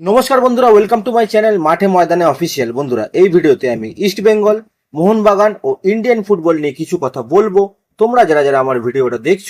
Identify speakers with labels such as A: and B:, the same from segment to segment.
A: নমস্কার বন্ধুরা welcome to my channel মাঠে ময়দানে অফিসিয়াল বন্ধুরা, এই ভিডিওতে আমি ইস্ট বেঙ্গল মোহনবাগান ও ইন্ডিয়ান ফুটবল নিয়ে কিছু কথা বলব। তোমরা যারা যারা আমার ভিডিওটা দেখছ,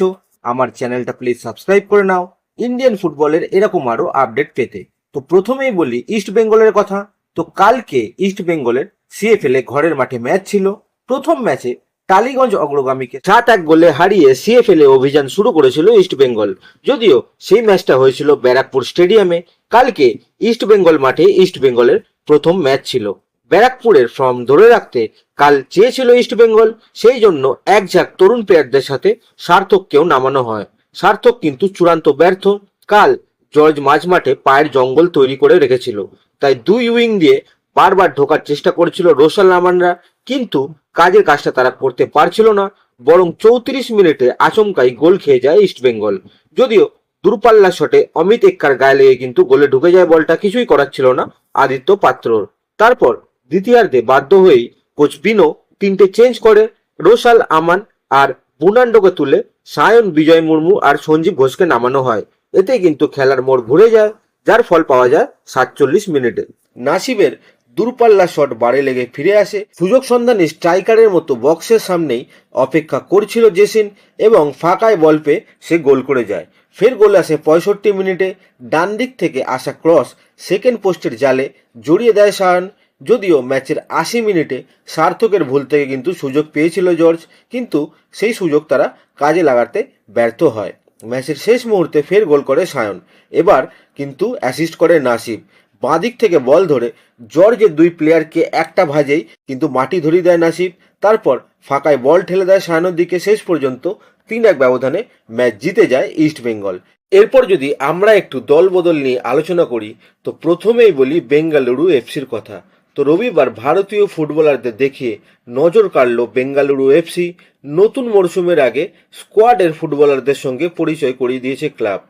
A: আমার চ্যানেলটা প্লিজ সাবস্ক্রাইব করে নাও। ইন্ডিয়ান ফুটবলের এরকম আরও আপডেট পেতে। তো প্রথমেই বলি ইস্ট বেঙ্গলের কথা। তো কালকে ইস্ট বেঙ্গলের সিএফএল এ ঘরের মাঠে ম্যাচ ছিল। প্রথম ম্যাচে টালিগঞ্জ অগ্রগামীকে সাত এক গোলে হারিয়ে সিএফএল এ অভিযান শুরু করেছিল ইস্ট বেঙ্গল। যদিও সেই ম্যাচটা হয়েছিল ব্যারাকপুর স্টেডিয়ামে। কালকে ইস্ট বেঙ্গল মাঠে ইস্ট বেঙ্গলের প্রথম ম্যাচ ছিল। ব্যারাকপুরের ফর্ম ধরে রাখতে কাল চেয়েছিল ইস্ট বেঙ্গল। সেই জন্য এক ঝাঁক তরুণ প্লেয়ারদের সাথে সার্থককেও নামানো হয়। সার্থক কিন্তু চূড়ান্ত ব্যর্থ। কাল জর্জ মাঝ মাঠে পায়ের জঙ্গল তৈরি করে রেখেছিল। তাই দুই উইং দিয়ে বারবার ঢোকার চেষ্টা করেছিল রোশাল নামানরা কিন্তু কাজের কাজটা তারা করতে পারছিল না, বরং চৌত্রিশ মিনিটে আচমকাই গোল খেয়ে যায় ইস্ট বেঙ্গল। যদিও দূরপাল্লা শটে অমিত এক্কার গায়ে লেগে কিন্তু গোলে ঢুকে যায় বলটা, কিছুই করার ছিল না আদিত্য পাত্রর। তারপর দ্বিতীয়ার্ধে বাধ্য হয়েই কোচ বিনো তিনটে চেঞ্জ করে, রোশাল আমান আর বুনান্ডোকে তুলে সায়ন, বিজয় মুর্মু আর সঞ্জীব ঘোষকে নামানো হয়। এতে কিন্তু খেলার মোড় ঘুরে যায়, যার ফল পাওয়া যায় সাতচল্লিশ মিনিটে। নাসিবের দূরপাল্লা শট বারে লেগে ফিরে আসে। সুযোগ সন্ধানে স্ট্রাইকারের মতো বক্সের সামনেই অপেক্ষা করছিল জেসিন এবং ফাঁকায় বল পেয়ে সে গোল করে যায়। ফের গোল আসে পঁয়ষট্টি মিনিটে। ডান দিক থেকে আসা ক্রস সেকেন্ড পোস্টের জালে জড়িয়ে দেয় সায়ন যদিও ম্যাচের আশি মিনিটে সার্থকের ভুল থেকে কিন্তু সুযোগ পেয়েছিল জর্জ, কিন্তু সেই সুযোগ তারা কাজে লাগাতে ব্যর্থ হয়। ম্যাচের শেষ মুহূর্তে ফের গোল করে সায়ন এবার কিন্তু অ্যাসিস্ট করে নাসিব। বাঁদিক থেকে বল ধরে জর্জের দুই প্লেয়ারকে একটা ভাজেই কিন্তু মাটি ধরিয়ে দেয় নাসিব। তারপর ফাঁকায় বল ঠেলে দেয় সায়নের দিকে। শেষ পর্যন্ত তিন এক ব্যবধানে ম্যাচ জিতে যায় ইস্ট বেঙ্গল। এরপর যদি আমরা একটু দল বদল নিয়ে আলোচনা করি, তো প্রথমেই বলি বেঙ্গালুরু এফসির কথা। তো রবিবার ভারতীয় ফুটবলারদের দেখিয়ে নজর কাড়ল বেঙ্গালুরু এফসি। নতুন মরশুমের আগে স্কোয়াডের ফুটবলারদের সঙ্গে পরিচয় করিয়ে দিয়েছে ক্লাব।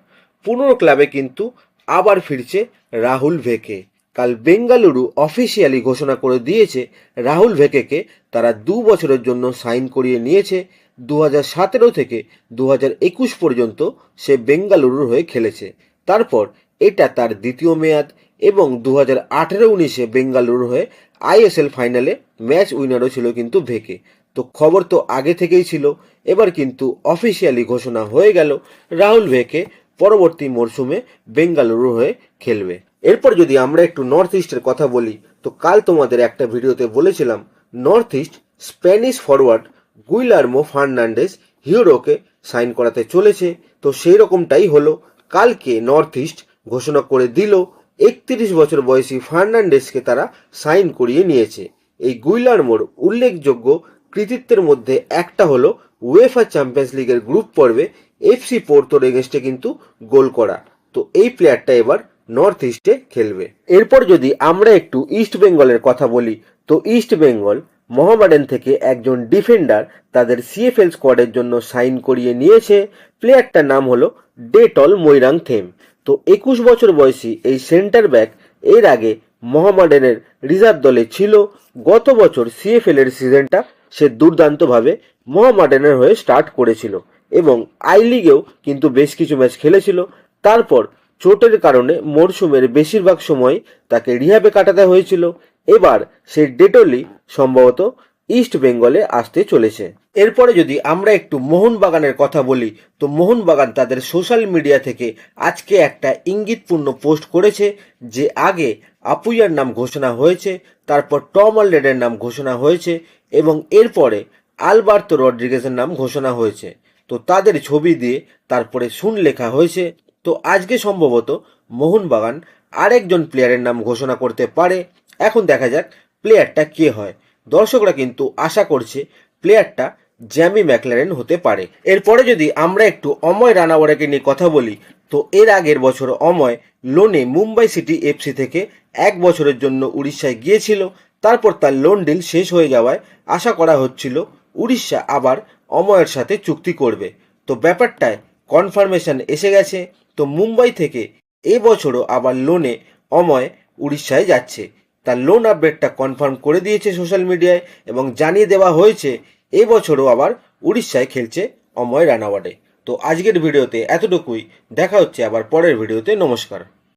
A: পুনর ক্লাবে কিন্তু আবার ফিরছে রাহুল ভেকে। কাল বেঙ্গালুরু অফিসিয়ালি ঘোষণা করে দিয়েছে রাহুল ভেকেকে তারা দু বছরের জন্য সাইন করিয়ে নিয়েছে। দু সতেরো থেকে দু একুশ পর্যন্ত সে বেঙ্গালুরুর হয়ে খেলেছে। তারপর এটা তার দ্বিতীয় মেয়াদ এবং দু হাজার আঠেরো উনিশে বেঙ্গালুরুর হয়ে আইএসএল ফাইনালে ম্যাচ উইনারও ছিল কিন্তু ভেকে। তো খবর তো আগে থেকেই ছিল। এবার কিন্তু অফিসিয়ালি ঘোষণা হয়ে গেল রাহুল ভেকে পরবর্তী মরশুমে বেঙ্গালুরু হয়ে খেলবে। এরপর যদি আমরা একটু নর্থ ইস্টের কথা বলি, তো কাল তোমাদের একটা ভিডিওতে বলেছিলাম North East Spanish forward Guillermo Fernandez হিরোকে sign করাতে চলেছে। তো সেই রকমটাই হলো, কালকে নর্থ ইস্ট ঘোষণা করে দিল, একত্রিশ বছর বয়সী ফার্নান্ডেসকে তারা সাইন করিয়ে নিয়েছে। এই গুইলার্মোর উল্লেখযোগ্য কৃতিত্বের মধ্যে একটা হলো উয়েফা চ্যাম্পিয়ন্স লিগের গ্রুপ পর্বে এফসি পোর্তোর এগেনস্টে কিন্তু গোল করা। তো এই প্লেয়ারটা এবার নর্থ ইস্টে খেলবে। এরপর যদি আমরা একটু ইস্ট বেঙ্গলের কথা বলি, তো ইস্ট বেঙ্গল মোহামেডান থেকে একজন ডিফেন্ডার তাদের সিএফএল স্কোয়াডের জন্য সাইন করিয়ে নিয়েছে। প্লেয়ারটার নাম হলো ডেটল মৈরাং থেম তো একুশ বছর বয়সী এই সেন্টার ব্যাক এর আগে মোহামেডানের রিজার্ভ দলে ছিল। গত বছর সিএফএল এর সিজনটা সে দুর্দান্তভাবে মোহামেডানের হয়ে স্টার্ট করেছিল। এবং আই লিগেও কিন্তু বেশ কিছু ম্যাচ খেলেছিল। তারপর চোটের কারণে মরশুমের বেশিরভাগ সময় তাকে রিহাবে কাটাতে হয়েছিল। এবার সেই ডেটলি সম্ভবত ইস্ট বেঙ্গলে আসতে চলেছে। এরপরে যদি আমরা একটু মোহনবাগানের কথা বলি, তো মোহনবাগান তাদের সোশ্যাল মিডিয়া থেকে আজকে একটা ইঙ্গিতপূর্ণ পোস্ট করেছে যে আগে আপুইয়ার নাম ঘোষণা হয়েছে, তারপর টম অলরেডের নাম ঘোষণা হয়েছে এবং এরপরে আলবার্তো রড্রিগেজের নাম ঘোষণা হয়েছে। তো তাদের ছবি দিয়ে তারপরে শুন লেখা হয়েছে। তো আজকে সম্ভবত মোহনবাগান আরেকজন প্লেয়ারের নাম ঘোষণা করতে পারে। এখন দেখা যাক প্লেয়ারটা কে হয়। দর্শকরা কিন্তু আশা করছে প্লেয়ারটা জ্যামি ম্যাকলারেন হতে পারে। এরপরে যদি আমরা একটু অময় রানাওয়ারাকে নিয়ে কথা বলি, তো এর আগের বছর অময় লোনে মুম্বাই সিটি এফসি থেকে এক বছরের জন্য উড়িষ্যায় গিয়েছিল। তারপর তার লোন ডিল শেষ হয়ে যাওয়ায় আশা করা হচ্ছিল উড়িষ্যা আবার অময়ের সাথে চুক্তি করবে। তো ব্যাপারটায় কনফার্মেশন এসে গেছে। তো মুম্বাই থেকে এবছরও আবার লোনে অময় উড়িষ্যায় যাচ্ছে। তার লোন আপডেটটা কনফার্ম করে দিয়েছে সোশ্যাল মিডিয়ায় এবং জানিয়ে দেওয়া হয়েছে এবছরও আবার উড়িষ্যায় খেলছে অময় রানাওয়াডে তো আজকের ভিডিওতে এতটুকুই। দেখা হচ্ছে আবার পরের ভিডিওতে। নমস্কার।